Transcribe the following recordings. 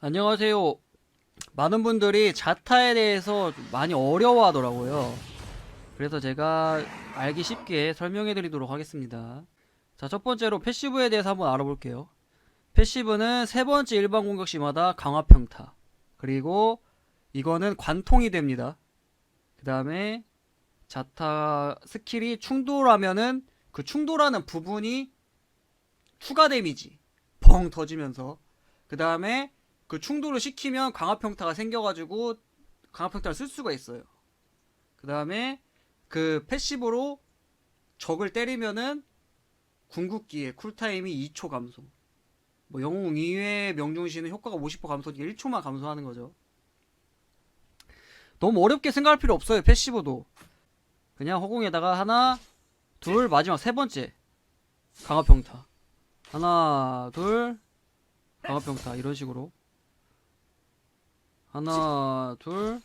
안녕하세요. 많은 분들이 자타에 대해서 좀 많이 어려워 하더라고요. 그래서 제가 알기 쉽게 설명해 드리도록 하겠습니다. 자, 첫 번째로 패시브에 대해서 한번 알아볼게요. 패시브는 세 번째 일반 공격 시마다 강화 평타. 그리고 이거는 관통이 됩니다. 그 다음에 자타 스킬이 충돌하면은 그 충돌하는 부분이 추가 데미지 펑 터지면서 그 다음에 그 충돌을 시키면 강화평타가 생겨가지고 강화평타를 쓸 수가 있어요. 그 다음에 그 패시브로 적을 때리면은 궁극기의 쿨타임이 2초 감소. 뭐 영웅 2회 명중시는 효과가 50% 감소니까 1초만 감소하는 거죠. 너무 어렵게 생각할 필요 없어요. 패시브도. 그냥 허공에다가 하나, 둘, 마지막 세 번째 강화평타. 하나, 둘, 강화평타 이런 식으로 하나 둘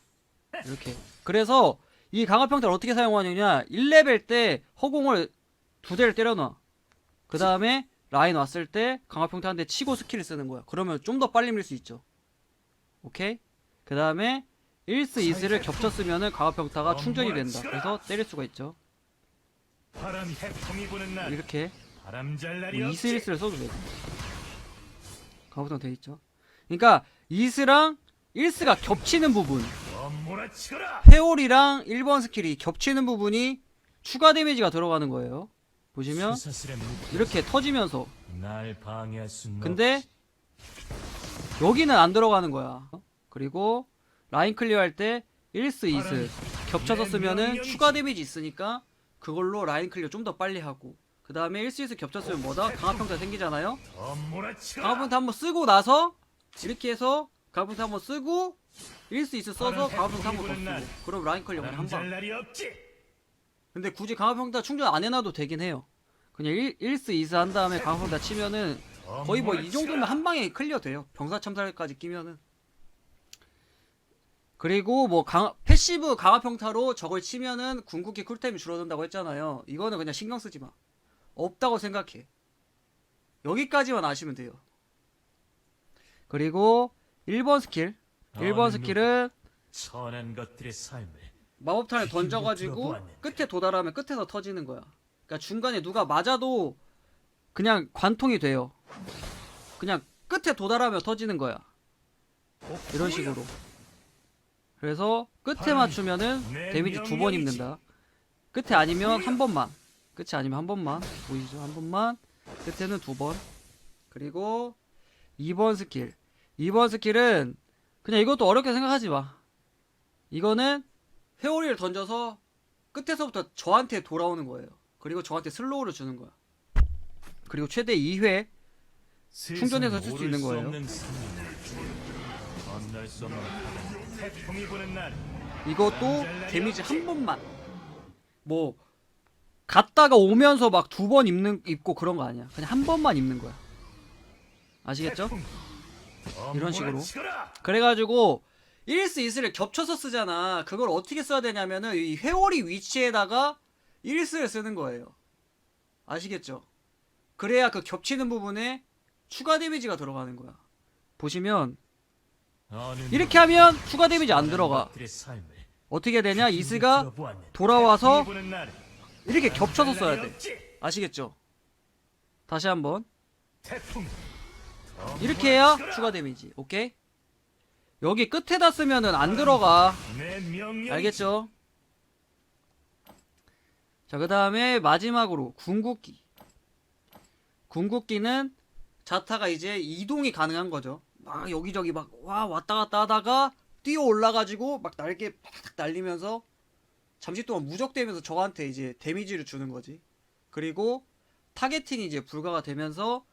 이렇게. 그래서 이 강화평타를 어떻게 사용하느냐? 1레벨 때 허공을 두 대를 때려놔. 그 다음에 라인 왔을 때 강화평타 한 대 치고 스킬을 쓰는 거야. 그러면 좀 더 빨리 밀 수 있죠. 오케이? 그 다음에 1스 2스를 겹쳐 쓰면은 강화평타가 충전이 된다. 그래서 때릴 수가 있죠. 이렇게. 바람 잘 날이 뭐 없지. 2스 1스를 써도 되고 강화평타 돼 있죠. 그러니까 2스랑 1스가 겹치는 부분 회오리랑 1번 스킬이 겹치는 부분이 추가 데미지가 들어가는 거예요. 보시면 이렇게 터지면서 근데 여기는 안 들어가는 거야. 그리고 라인 클리어 할 때 1스 2스 겹쳐서 쓰면은 추가 데미지 있으니까 그걸로 라인 클리어 좀 더 빨리 하고 그 다음에 1스 2스 겹쳤으면 뭐다? 강화평타 생기잖아요. 강화평타 한번 쓰고 나서 이렇게 해서 강화평타 한번 쓰고 1스 2스 써서 강화평타 한번 더 쓰고 그럼 라인 클리어 그냥 바람 잘 한방 날이 없지 근데 굳이 강화평타 충전 안 해놔도 되긴 해요. 그냥 1, 1스 2스 한 다음에 강화평타 치면은 더 거의 뭐 이. 정도면 한 방에 클리어 돼요. 병사 참살까지 끼면은. 그리고 뭐 강, 패시브 강화평타로 적을 치면은 궁극기 쿨타임이 줄어든다고 했잖아요. 이거는 그냥 신경 쓰지 마. 없다고 생각해. 여기까지만 아시면 돼요. 그리고 1번 스킬. 1번 너는 스킬은 것들의 마법탄을 던져가지고. 끝에 도달하면 끝에서 터지는 거야. 그러니까 중간에 누가 맞아도 그냥 관통이 돼요. 그냥 끝에 도달하면 터지는 거야. 이런 식으로. 그래서 끝에 맞추면은 데미지 두 번 입는다. 끝에 아니면 한 번만. 끝에 아니면 한 번만. 보이죠? 한 번만. 끝에는 두 번. 그리고 2번 스킬. 2번 스킬은 그냥 이것도 어렵게 생각하지 마. 이거는 회오리를 던져서 끝에서부터 저한테 돌아오는 거예요. 그리고 저한테 슬로우를 주는 거야. 그리고 최대 2회 충전해서 쓸수 모를 있는 수 거예요. 수 이것도 데미지 한 번만. 뭐 갔다가 오면서 막 두 번 입는 입고 그런 거 아니야. 그냥 한 번만 입는 거야. 아시겠죠? 이런 식으로. 그래가지고 1스 2스를 겹쳐서 쓰잖아. 그걸 어떻게 써야 되냐면은 이 회오리 위치에다가 1스를 쓰는 거예요. 아시겠죠? 그래야 그 겹치는 부분에 추가 데미지가 들어가는 거야. 보시면 이렇게 하면 추가 데미지 안 들어가. 어떻게 되냐? 이스가. 돌아와서 이렇게 겹쳐서 써야 돼. 아시겠죠? 다시 한번 이렇게 해야. 추가 데미지. 오케이? 여기 끝에다 쓰면은 안 들어가. 알겠죠? 자, 그 다음에 마지막으로 궁극기. 궁극기는 자타가 이제 이동이 가능한 거죠. 막 여기저기 막 와 왔다 갔다 하다가 뛰어 올라가지고 막 날개 팍 날리면서 잠시 동안 무적되면서 저한테 이제 데미지를 주는 거지. 그리고 타겟팅이 이제 불가가 되면서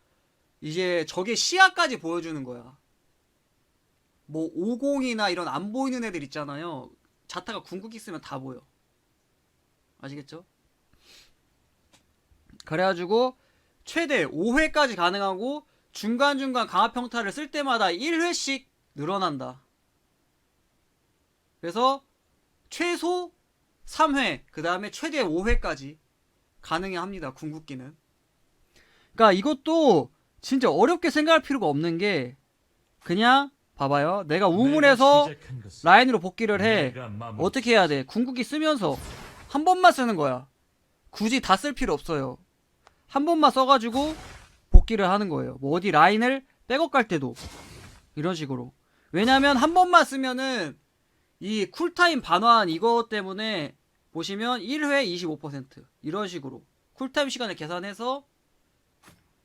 이제 적의 시야까지 보여주는 거야. 뭐 50이나 이런 안 보이는 애들 있잖아요. 자타가 궁극기 쓰면 다 보여. 아시겠죠? 그래가지고 최대 5회까지 가능하고 중간중간 강화평타를 쓸 때마다 1회씩 늘어난다. 그래서 최소 3회, 그 다음에 최대 5회까지 가능해 합니다. 궁극기는. 그러니까 이것도 진짜 어렵게 생각할 필요가 없는 게 그냥 봐봐요. 내가 우물에서 라인으로 복귀를 해. 어떻게 해야 돼? 궁극기 쓰면서 한 번만 쓰는 거야. 굳이 다 쓸 필요 없어요. 한 번만 써가지고 복귀를 하는 거예요. 뭐 어디 라인을 백업 갈 때도 이런 식으로. 왜냐면 한 번만 쓰면은 이 쿨타임 반환 이거 때문에 보시면 1회 25% 이런 식으로 쿨타임 시간을 계산해서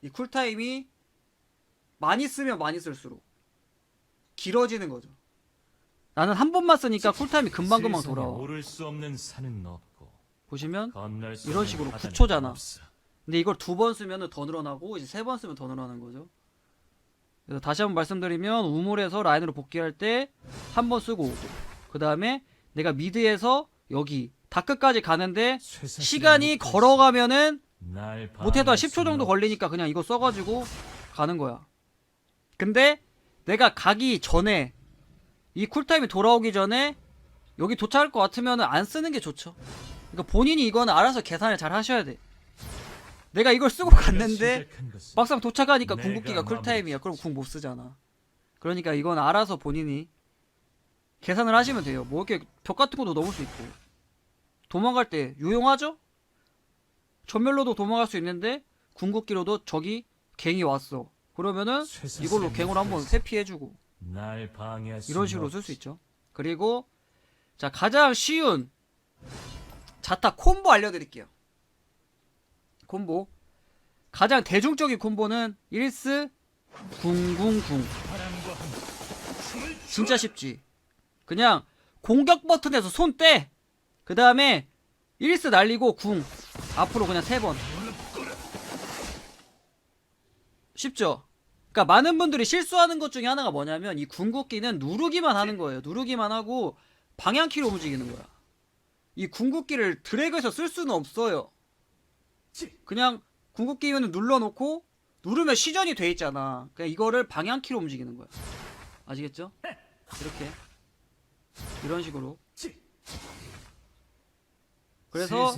이 쿨타임이 많이 쓰면 많이 쓸수록 길어지는 거죠. 나는 한 번만 쓰니까 쿨타임이 금방금방 돌아와. 오를 수 없는 산은 없고 보시면 건널 수 이런 없는 식으로 바다는 9초잖아. 없어. 근데 이걸 두 번 쓰면 더 늘어나고 이제 세 번 쓰면 더 늘어나는 거죠. 그래서 다시 한번 말씀드리면 우물에서 라인으로 복귀할 때 한 번 쓰고 그 다음에 내가 미드에서 여기 다크까지 가는데 시간이 걸어가면은 못해도 한 방해할 10초 수는 정도. 걸리니까 그냥 이거 써가지고 가는 거야. 근데 내가 가기 전에 이 쿨타임이 돌아오기 전에 여기 도착할 것 같으면 안 쓰는 게 좋죠. 그러니까 본인이 이거는 알아서 계산을 잘 하셔야 돼. 내가 이걸 쓰고 갔는데 막상 도착하니까 궁극기가 쿨타임이야. 그럼 궁 못 쓰잖아. 그러니까 이건 알아서 본인이 계산을 하시면 돼요. 뭐 이렇게 벽 같은 것도 넘을 수 있고 도망갈 때 유용하죠? 전멸로도 도망갈 수 있는데 궁극기로도 적이 갱이 왔어. 그러면은 이걸로 갱을 한번 회피해주고 이런 식으로 쓸. 수 있죠. 그리고 자 가장 쉬운 자타 콤보 알려드릴게요. 콤보 가장 대중적인 콤보는 1스 궁궁궁 진짜 쉽지. 그냥 공격 버튼에서 손 떼. 그 다음에 1스 날리고 궁 앞으로 그냥 세 번. 쉽죠? 그러니까 많은 분들이 실수하는 것 중에 하나가 뭐냐면 이 궁극기는 누르기만 하는 거예요. 누르기만 하고 방향키로 움직이는 거야. 이 궁극기를 드래그해서 쓸 수는 없어요. 그냥 궁극기면 눌러놓고 누르면 시전이 돼 있잖아. 그냥 이거를 방향키로 움직이는 거야. 아시겠죠? 이렇게 이런 식으로. 그래서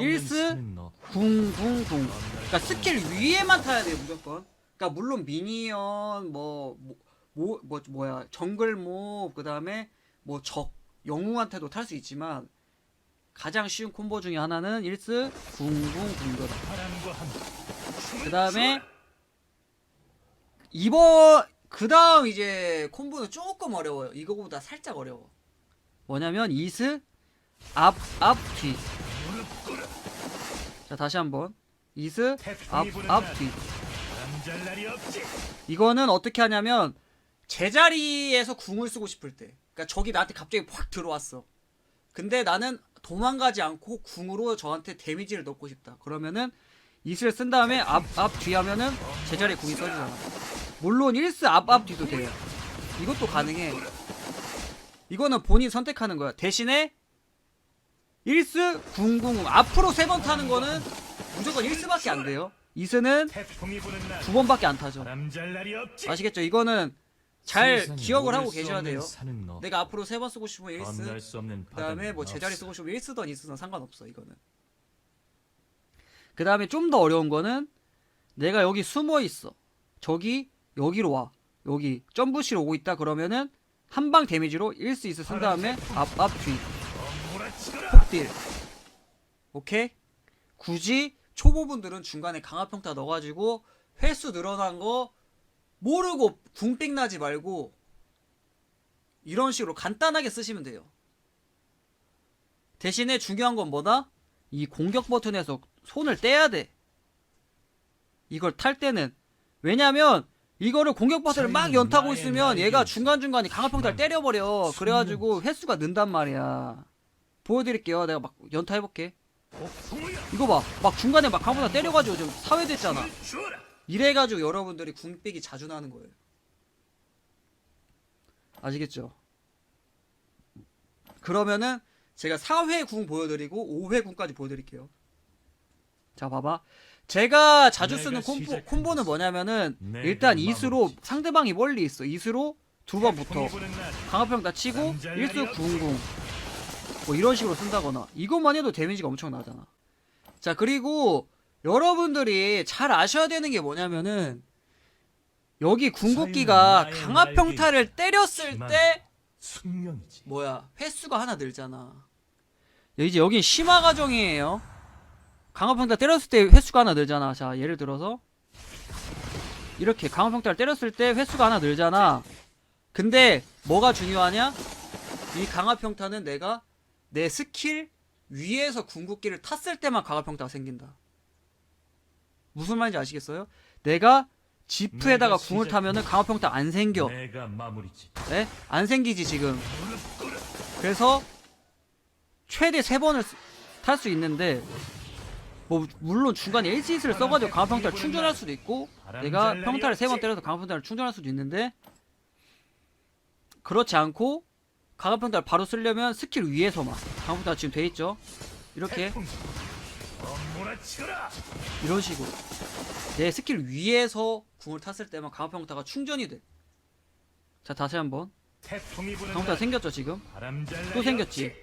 일스. 건널 그러니까 수 스킬 위에만 타야 돼요 무조건. 그러니까 물론 미니언 뭐 뭐 뭐 뭐, 야 정글 몹 그 다음에 뭐 적 영웅한테도 탈 수 있지만 가장 쉬운 콤보 중에 하나는 일스 궁궁궁거다. 바람과 함께 그 다음에 이번 그 다음 이제 콤보는 조금 어려워요. 이거보다 살짝 어려워. 뭐냐면 이스 앞 앞 뒤. 자 다시 한번 이스. 바람잘 날이 없지 이거는 어떻게 하냐면 제자리에서 궁을 쓰고 싶을 때. 그러니까 적이 나한테 갑자기 확 들어왔어. 근데 나는 도망가지 않고 궁으로 저한테 데미지를 넣고 싶다. 그러면은 이슬 쓴 다음에 앞 앞 뒤 하면은 제자리에 궁이 써지잖아. 물론 1스 앞 앞 뒤도 돼요. 이것도 가능해. 이거는 본인 선택하는 거야. 대신에 1스 궁궁 앞으로 세 번 타는 거는 무조건 1스밖에 안 돼요. 2스는 태풍이 부는 날두 번밖에 안 타죠. 아시겠죠? 이거는 잘 기억을 하고 수 계셔야 돼요. 내가 앞으로 세 번 쓰고 싶으면 1스, 건널 수 없는 그 다음에 뭐 제자리. 쓰고 싶으면 1쓰던 2쓰던 상관없어, 이거는. 그 다음에 좀 더 어려운 거는 내가 여기 숨어 있어. 저기 여기로 와. 여기 점프시로 오고 있다 그러면은 한 방 데미지로 1스 2스 쓴 다음에 앞, 앞, 뒤. 폭딜. 오케이? 굳이 초보분들은 중간에 강화평타 넣어가지고 횟수 늘어난 거 모르고 궁삑 나지 말고 이런 식으로 간단하게 쓰시면 돼요. 대신에 중요한 건 뭐다? 이 공격 버튼에서 손을 떼야 돼. 이걸 탈 때는. 왜냐면 이거를 공격 버튼을 막 연타고 있으면 얘가 중간중간에 강화평타를 난 때려버려. 그래가지고 횟수가 는단 말이야. 보여드릴게요. 내가 막 연타해볼게. 이거 봐. 막 중간에 막 강화평타 때려가지고 지금 사회됐잖아. 이래가지고 여러분들이 궁삑이 자주 나는 거예요. 아시겠죠? 그러면은 제가 4회 궁 보여드리고 5회 궁까지 보여드릴게요. 자, 봐봐. 제가 자주 쓰는 콤보, 콤보는 뭐냐면은 일단 마무리지. 상대방이 멀리 있어. 이스로 두 번 붙어. 태풍이 부는 날 강화평타 치고 남자 일수 날이 궁궁 뭐 이런 식으로 쓴다거나 이것만 해도 데미지가 엄청 나잖아. 자 그리고 여러분들이 잘 아셔야 되는 게 뭐냐면은 여기 궁극기가 강화평타를 때렸을 때. 뭐야 횟수가 하나 늘잖아. 이제 여긴 심화 과정이에요. 강화평타 때렸을 때 횟수가 하나 늘잖아. 자 예를 들어서 이렇게 강화평타를 때렸을 때 횟수가 하나 늘잖아. 근데 뭐가 중요하냐? 이 강화평타는 내가 내 스킬 위에서 궁극기를 탔을 때만 강화평타가 생긴다 무슨 말인지 아시겠어요? 내가 지프에다가 내가 궁을 타면은 강화평타 안 생겨. 네? 안 생기지 지금 그래서 최대 세 번을 탈 수 있는데 뭐 물론 중간에 일시스를 써가지고 강화평타를 충전할 수도 있고 내가 평타를 세 번 때려서 강화평타를 충전할 수도 있는데 그렇지 않고 강화평타를 바로 쓰려면 스킬 위에서만 강화평타가 지금 돼 있죠 이렇게. 이런 식으로 내 스킬 위에서 궁을 탔을 때만 강화평타가 충전이 돼자 다시 한번 날 생겼죠 지금 또 생겼지.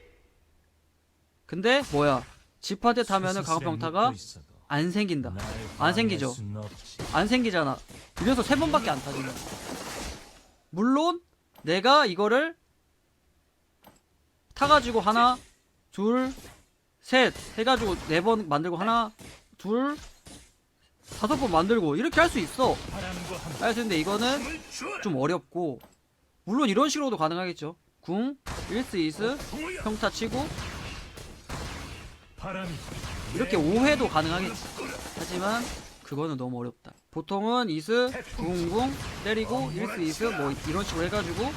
근데 뭐야 지파대 타면은 강화평타가 안 생긴다. 안 생기죠. 안 생기잖아. 그래서 세 번밖에 안 타지는. 물론 내가 이거를 타가지고 하나, 둘, 셋 해가지고 네 번 만들고 하나, 둘, 다섯 번 만들고 이렇게 할 수 있어. 할 수 있는데 이거는. 좀 어렵고 물론 이런 식으로도 가능하겠죠. 궁, 일스, 이스, 풍우야. 평타 치고 이렇게 5회도 가능하겠지. 하지만 그거는 너무 어렵다. 보통은 이스, 궁궁 때리고 일스 이스 뭐 이런 식으로 해가지고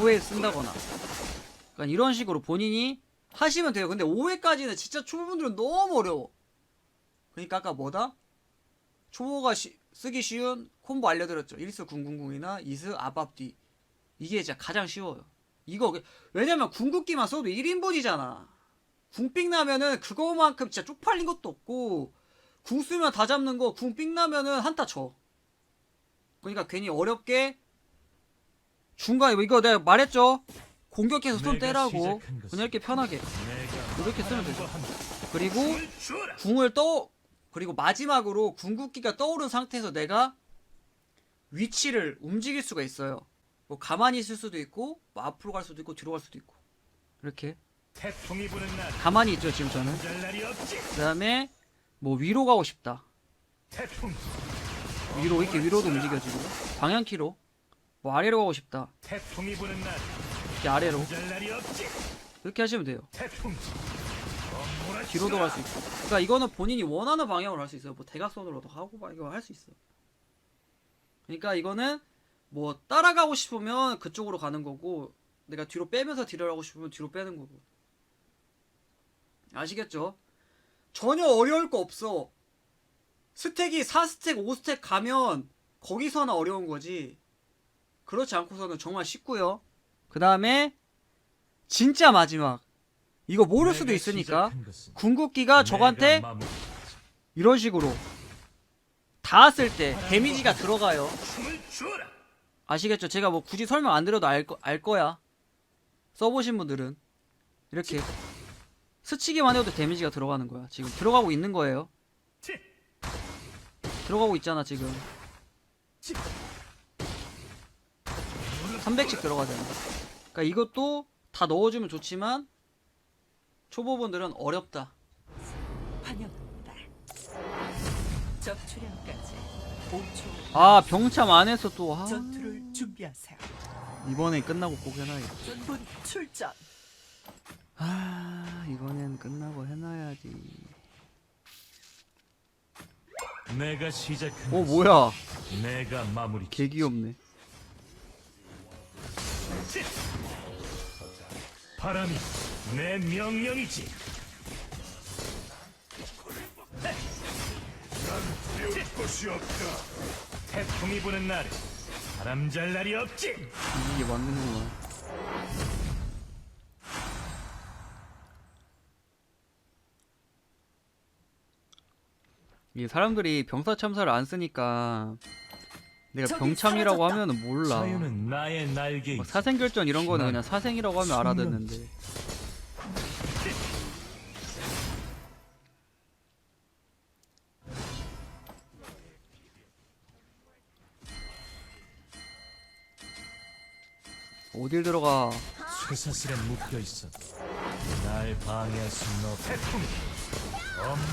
5회 쓴다거나. 그러니까 이런 식으로 본인이 하시면 돼요. 근데 5회까지는 진짜 초보분들은 너무 어려워. 그러니까 아까 뭐다? 초보가 시- 쓰기 쉬운 콤보 알려드렸죠. 일스 궁궁궁이나 이스 아밥뒤. 이게 진짜 가장 쉬워요. 이거 왜냐면 궁극기만 써도 1인분이잖아. 궁삥 나면은 그거만큼 진짜 쪽팔린 것도 없고 궁 쓰면 다 잡는 거 궁삥 나면은 한타 쳐. 그러니까 괜히 어렵게 중간에 이거 내가 말했죠. 공격해서 손 떼라고 그냥 이렇게 편하게 이렇게 쓰면 되죠. 그리고. 궁을 떠 그리고 마지막으로 궁극기가 떠오른 상태에서 내가 위치를 움직일 수가 있어요. 뭐 가만히 있을 수도 있고 뭐 앞으로 갈 수도 있고 뒤로 갈 수도 있고 이렇게 가만히 있죠 지금 저는. 없지. 그다음에 뭐 위로 가고 싶다. 위로 이렇게 위로도 움직여지고 방향키로 뭐 아래로 가고 싶다. 이렇게 아래로. 이렇게 하시면 돼요. 뒤로도 갈 수 있고. 그러니까 이거는 본인이 원하는 방향으로 할 수 있어요. 뭐 대각선으로도 하고 막 이거 할 수 있어. 그러니까 이거는 뭐 따라가고 싶으면 그쪽으로 가는 거고 내가 뒤로 빼면서 딜을 하고 싶으면 뒤로 빼는 거고. 아시겠죠? 전혀 어려울 거 없어. 스택이 4스택, 5스택 가면 거기서나 어려운 거지. 그렇지 않고서는 정말 쉽고요. 그 다음에 진짜 마지막. 이거 모를 수도 있으니까 궁극기가 저한테. 이런 식으로 닿았을 때 데미지가 들어가요. 아시겠죠? 제가 뭐 굳이 설명 안 드려도 알, 거, 알 거야. 써보신 분들은 이렇게 스치기만 해도 데미지가 들어가는 거야. 지금 들어가고 있는 거예요. 치. 들어가고 있잖아 지금. 300씩 들어가잖아. 그러니까 이것도 다 넣어주면 좋지만 초보분들은 어렵다. 환영합니다. 적 출현까지 5초 아 병참 안에서 또 아, 전투를 준비하세요. 이번에 끝나고 꼭 해놔야겠다. 전분 출전. 아 이번엔 끝나고 해놔야지. 내가 시작한 어 뭐야? 내가 마무리. 개 귀엽네. 바람이 내 명령이지. 난 것이 없다. 태풍이 부는 날에 바람 잘 날이 없지. 이게 맞는구나. 이 사람들이 병사 참사를 안 쓰니까 내가 저기 병참이라고 사라졌다. 하면은 몰라. 자유는 나의 날개. 막 사생결전 이런 거는 그냥 사생이라고 하면 알아듣는데. 어딜 들어가 쇠사슬에 묶여 있어. 날 방해할 수는 없. 태풍,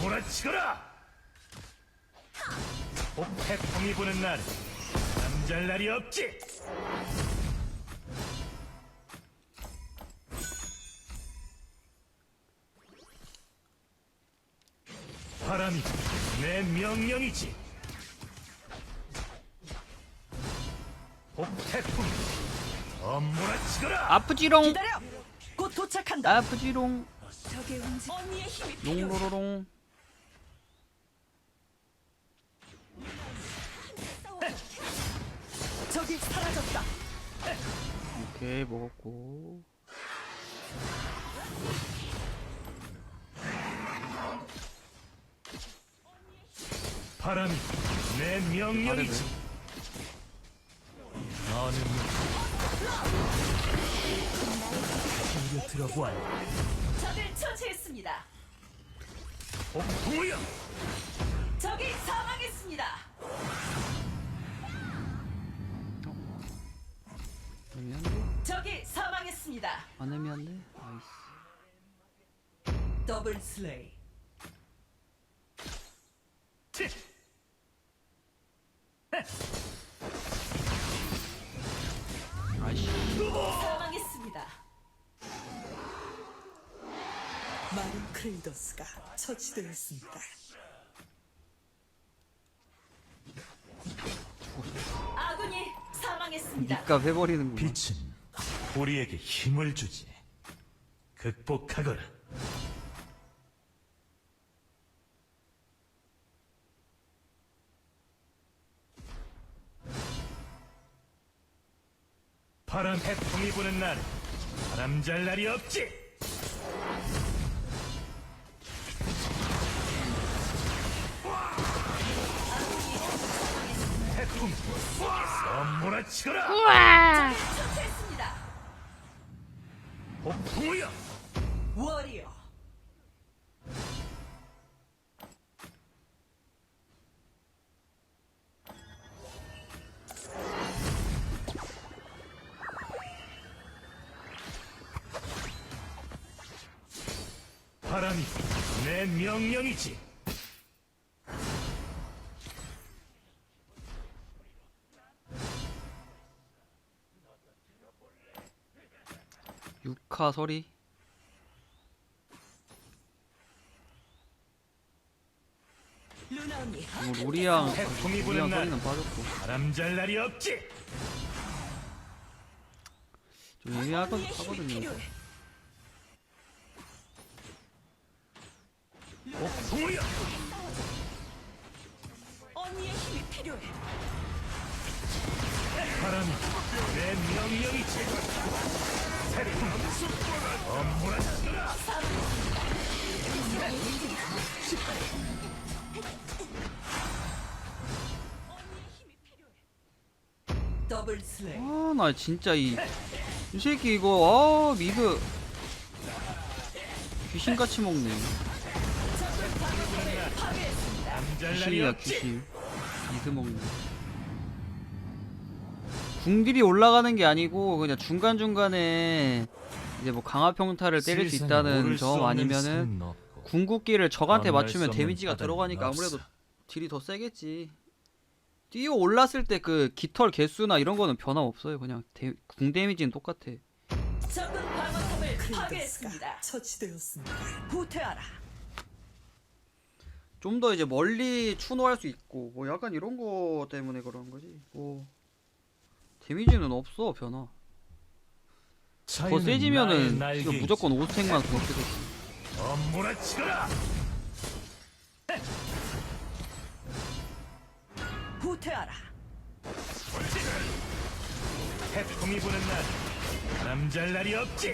엄몰아치거라. 꼭 태풍이 부는 날, 잠잘 날이 없지. 바람이 내 명령이지. 폭태풍, 엄몰아치거라. 아프지롱 기다려. 곧 도착한다. 아프지롱. 언니의 힘이 필요해. 롱로로롱 오케이 먹었고 바람이 내 명령이지. 너는 우려 들어보아. 적을 처치했습니다. 폭풍이야. 적이 사망했 안 애매한데? 나이스 더블 슬레이. 치. 아이씨 사망했습니다. 마린 크레이더스가 처치되었습니다. 아군이 사망했습니다. 니값 해버리는구나 빛은 우리에게 힘을 주지. 극복하거라. 바람 태풍이 부는 날, 바람 잘 날이 없지. 태풍, 선몰아치거라. 처치했습니다. 폭풍이야. 워리어. 바람이 내 명령이지. 루나 언니. 뭐 로리랑 태풍이 로리랑 부는 날, 서리는 빠졌고 바람 잘 날이 없지. 좀 애매하거든 언니의 힘이 하거든요 이거. 폭풍이야. 언니의 힘이 필요해. 바람이 내 명령이지. 태풍, 엄몰아치거라. 아, 나 진짜 이, 이 새끼 이거, 아, 미드. 귀신같이 먹네. 귀신이야. 귀신. 미드 먹네. 궁딜이 올라가는 게 아니고, 그냥 중간 중간에, 이제 뭐 강화 평타를 때릴 수 있다는 점 아니면은, 궁극기를 적한테 맞추면 데미지가 들어가니까 아무래도. 딜이 더 세겠지. 뛰어 올랐을 때 그 깃털 개수나 이런 거는 변화 없어요. 그냥 데, 궁 데미지는 똑같아. 파괴했습니다. 처치되었습니다. 후퇴하라. 좀 더 이제 멀리 추노할 수 있고 뭐 약간 이런 거 때문에 그런 거지. 뭐 데미지는 없어 변화. 더 세지면은. 무조건 오스택만 그렇게 돼. 엄몰아치거라. 후퇴하라. 태풍이 부는 날, 바람 잘 날이 없지.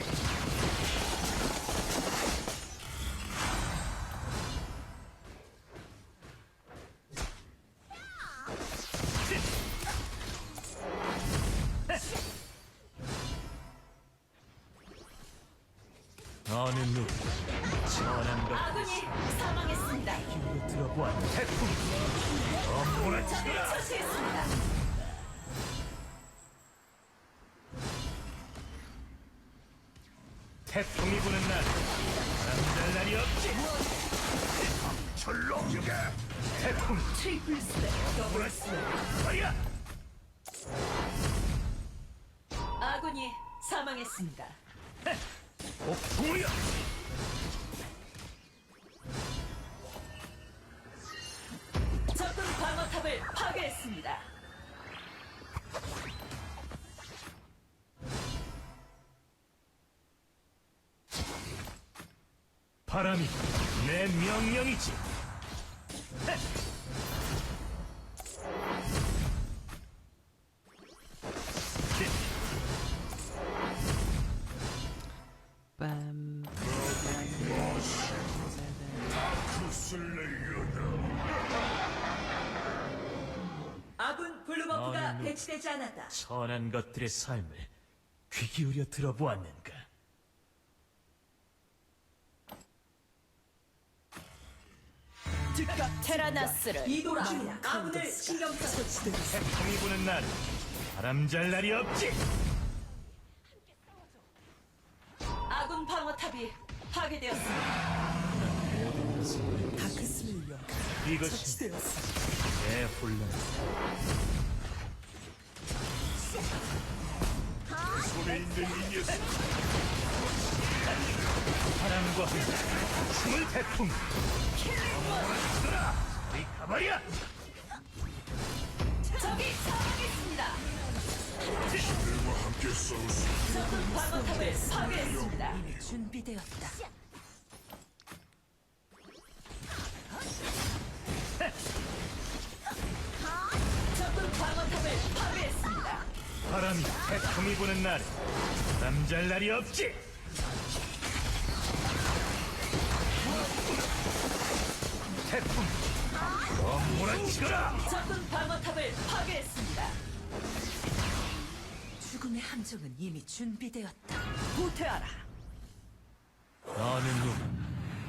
폭풍이야 적군 방어탑을 파괴했습니다. 바람이 내 명령이지 천한 것들의 삶을 귀 기울여 들어보았는가 즉각 테라나스를 이돌아합니다. 아군을 신경 써. 태풍이 부는 날 바람 잘 날이 없지 아군 방어탑이 파괴되었습니다. 다크슬레이어 이것이 내 혼란 손에 있는 이 녀석 바람과 함께 숨을 태풍 이 가발이야 적이 사망했습니다. 적군 방어탑을 파괴했습니다. 준비되었다. 바람이 태풍이 부는 날에 바람 잘 날이 없지 태풍 엄몰아치거라 적군 방어탑을 파괴했습니다. 죽음의 함정은 이미 준비되었다. 후퇴하라. 어느 누가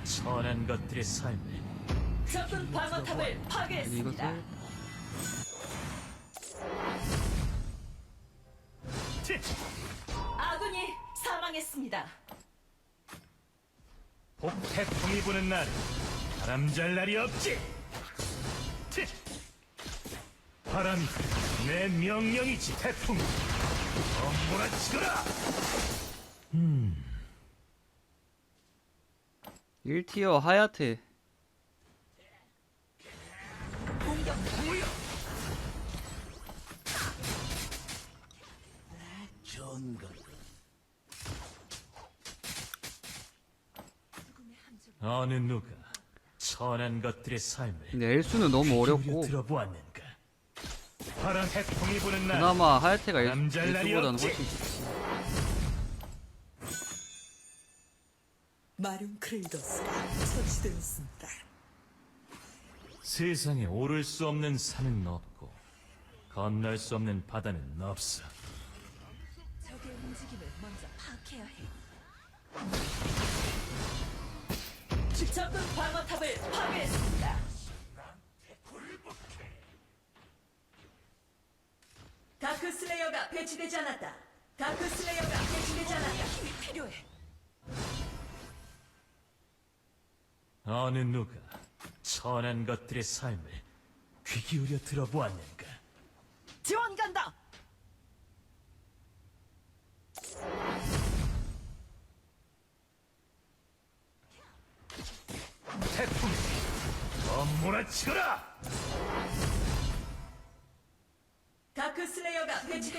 선한 것들의 삶을 적군 방어탑을 파괴했습니다. 이것을 치! 아군이 사망했습니다. 폭태풍이 부는 날에 바람 잘 날이 없지 치! 바람이 내 명령이지 태풍 엄몰아치거라 1티어 하야트. 어느 누가 선한 것들의 삶을 근데 엘수는 너무 어렵고 들어보았는가 바람 태풍이 부는 날 그나마 하야테가 엘- 남잘 날이 엘수보다는 없지. 훨씬 쉽지. 마룡 크레이더스가 처치되었습니다. 세상에 오를 수 없는 산은 없고 건널 수 없는 바다는 없어 적의 움직임을 먼저 파악해야 해. 적군 방어탑을 파괴했습니다. 다크 슬레이어가 배치되지 않았다. 다크 슬레이어가 배치되지 않았다. 힘이 필요해. 어느 누가 선한 것들의 삶을 귀 기울여 들어보았는가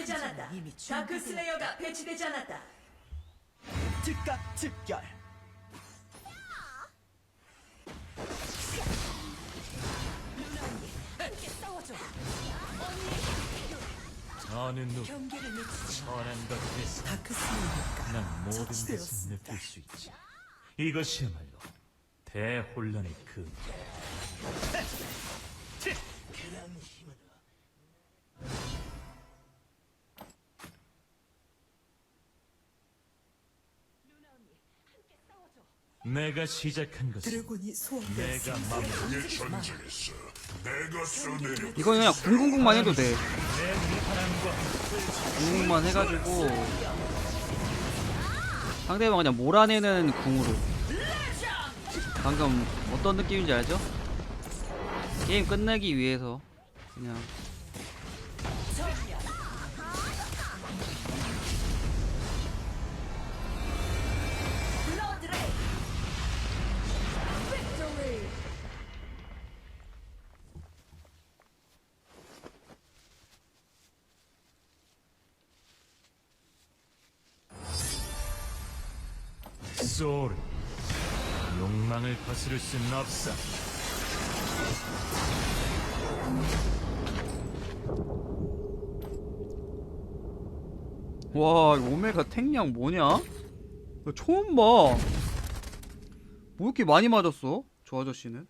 배치되지 않았다. 다크 슬레이어가 배치되지 않았다. 즉각 즉결. 함께 싸워줘. 어느 누가 경계를 늦추지. 선한 것들의 삶 다크 슬레이어가 난 모든 것을 처치되었습니다. 느낄 수 있지 이것이야말로 대혼란의 그 내가 시작한 것은 드래곤이 내가 소환되었습니다. 마무리 전쟁에서 내가 써내려 이건 그냥 궁궁궁만 해도 돼. 내 궁궁만 해가지고 상대방 그냥 몰아내는 궁으로 방금 어떤 느낌인지 알죠? 게임 끝내기 위해서 그냥 소울 욕망을 거스를 수는 없어 와 오메가 택량 뭐냐? 처음 봐. 뭐 이렇게 많이 맞았어? 저 아저씨는?